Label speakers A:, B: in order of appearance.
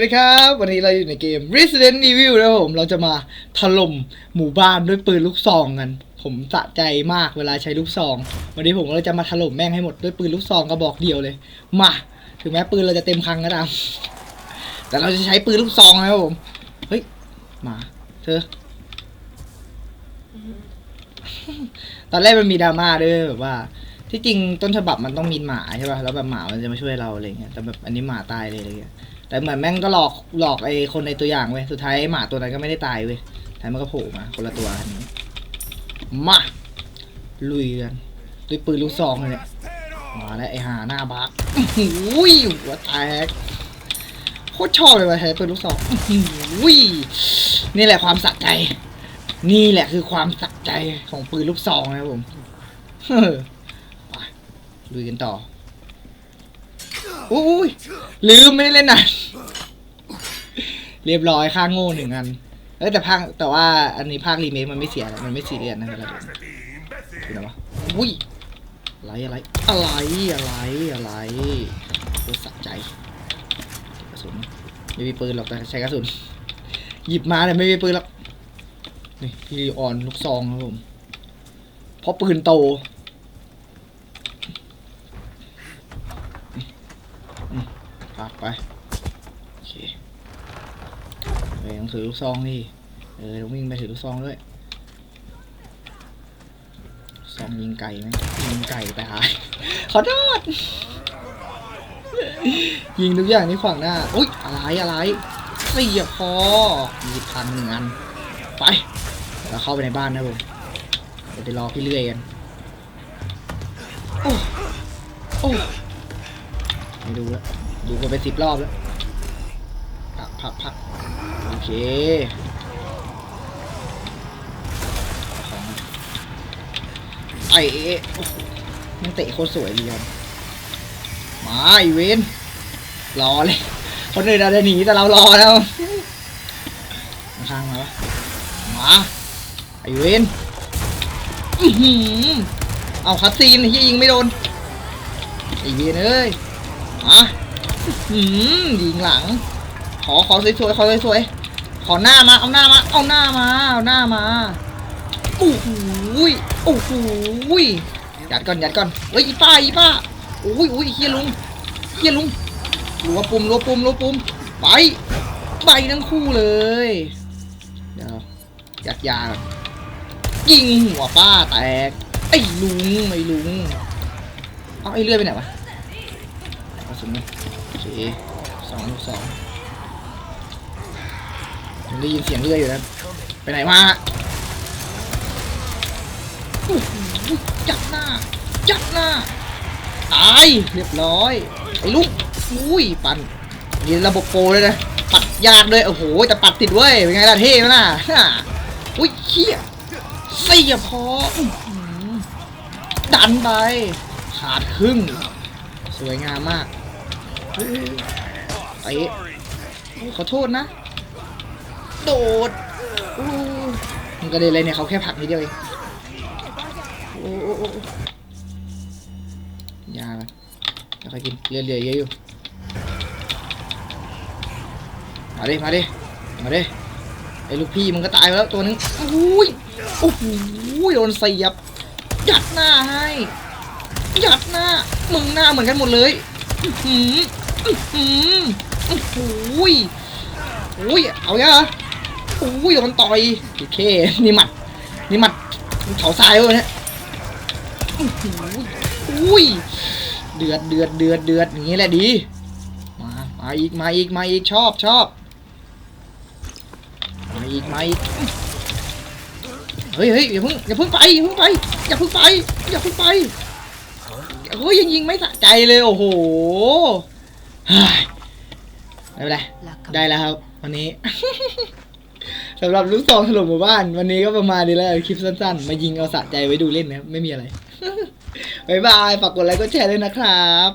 A: สวัสดีครับ วันนี้เราอยู่ในเกม Resident Evil นะผม เราจะมาถล่มหมู่บ้านด้วยปืนลูกซองกัน ผมสะใจมากเวลาใช้ลูกซอง วันนี้ผมก็เลยจะมาถล่มแม่งให้หมดด้วยปืนลูกซองกระบอกเดียวเลย มา ถึงแม้ปืนเราจะเต็มคังก็ตาม แต่เราจะใช้ปืนลูกซองนะครับผม เฮ้ยหมา เธอ ตอนแรกมันมีดราม่าด้วยแบบว่า ที่จริงต้นฉบับมันต้องมีหมาใช่ป่ะ แล้วแบบหมามันจะมาช่วยเราอะไรเงี้ย แต่แบบอันนี้หมาตายเลยอะไรเงี้ย แต่เหมือนแม่งก็หลอกหลอกไอ้คนในตัวอย่างเว้ยสุดท้ายหมาตัวนั้นก็ไม่ได้ตายเว้ยท้ายมันก็โผล่มาคนละตัวอันนี้มาลุยกันด้วยปืนลูกซองเลยเนี่ยมาแล้วไอ้หาหน้าบักอุ้ยหัวแตกโคตรชอบเลยว่ะใช้ปืนลูกซองอุ้ยนี่แหละความสะใจ นี่แหละคือความสะใจของปืนลูกซองนะผมไปลุยกันต่ออุ้ยลืมไม่ได้เล่นนาน เรียบร้อยค่าโง่หนึ่งอันเอ้ยแต่ภาคแต่ว่าอันนี้ภาครีเมคมันไม่เสียนะมันไม่ซีเรียสนะครับดูนะวะอุ้ยอะไรอะไรอะไรอะไรอะไรตัวสักใจกระสุนไม่มีปืนหรอกแต่ใช้กระสุน หยิบมาแต่ไม่มีปืนหรอกนี่พี่ออนลูกซองครับผมเพราะปืนโตพักไปโอเคไป ต้องถือลูกซองดิเออต้องวิ่งไปถือลูกซองด้วยซองยิงไก่ไหมยิงไก่ไปหายขอโทษยิงทุกอย่างนี่ขวางหน้าอุ้ยอะไรอะไรเสียพอมีพันหนึ่งอันไปเราเข้าไปในบ้านนะผมเดี๋ยวไปรอพี่เลื่อยกันโอ้โอ้ไม่ดูแล้วดูกันไปสิบรอบแล้วพักพักพัก เคเอาของมาไอ้โอ้โหมันเตะโคตรสวยดีครับมาไอเวนรอเลย คนอื่นอาจจะหนีแต่เรารอแล้วข้างมาวะมาไอเวนอือหือเอาคัสซีนที่ยิงไม่โดนไอเวนเอ้ยมาหืมยิงหลัง ขอขอสวยๆขอสวยๆ ขอหน้ามา เอาหน้ามา เอาหน้ามา เอาหน้ามาโอ้โหโอ้โหยยัดก่อนยัดก่อนเฮ้ยอีป้าอีป้าโอ้ยโอ้ยเฮียลุงเฮียลุงรัวปุ่มรัวปุ่มรัวปุ่มไปไปทั้งคู่เลยเดี๋ยวยัดยายิงหัวป้าแตกไอ้ลุงไอ้ลุงเอาไอ้เลื่อยไปไหนวะกระสุนนี่โอเคสองลูกสอง ยังได้ยินเสียงเรื่อยอยู่นะไปไหนมาจับหน้า จับหน้า ตาย เรียบร้อย ไอ้ลูก อุ้ย ปันนี่ระบบโปรเลยนะ ปัดยากเลย โอ้โห แต่ปัดติดเว้ย เป็นไงล่ะเท่ไหมล่ะฮ่าอุ้ยเขี้ยเสียพออื้อหือดันไป ขาดครึ่ง สวยงามมากเตะขอโทษนะ โดดมันกระเด็นเลยเนี่ยเขาแค่ผลักนิดเดียวเองโอ้โอ้โอ้โอ้ยาละแล้วใครกินเรือเรือเยอะอยู่ มาดิ มาดิ มาดิ ไอ้ลูกพี่มันก็ตายไปแล้วตัวนึงอุ้ยโอ้โหโดนเสียบ ยัดหน้าให้ ยัดหน้า มึงหน้าเหมือนกันหมดเลยอื้อหืออืมโอ้โหยโอ้ย เอาเยอะ อ้ยโดนต่อยโอเคนี่หมัดนี่หมัดเขาทรายเว้ยเนี่ยโอ้โหอุ้ยเดือดเดือดเดือดเดือดอย่างนี้แหละดี มามาอีกมาอีกมาอีกชอบชอบมาอีกมาอีกเฮ้ยเฮ้ยอย่าเพิ่งอย่าเพิ่งไปอย่าเพิ่งไปอย่าเพิ่งไปอย่าเพิ่งไปเฮ้ยยังยิงไม่สะใจเลยโอ้โหเฮ้ยไม่เป็นไรได้แล้วครับวันนี้ สำหรับลูกซองถล่มหมู่บ้าน วันนี้ก็ประมาณนี้แล้วคลิปสั้นๆ มายิงเอาสะใจไว้ดูเล่นนะครับ ไม่มีอะไร บ๊ายบาย ฝากกดไลค์กดแชร์ด้วยนะครับ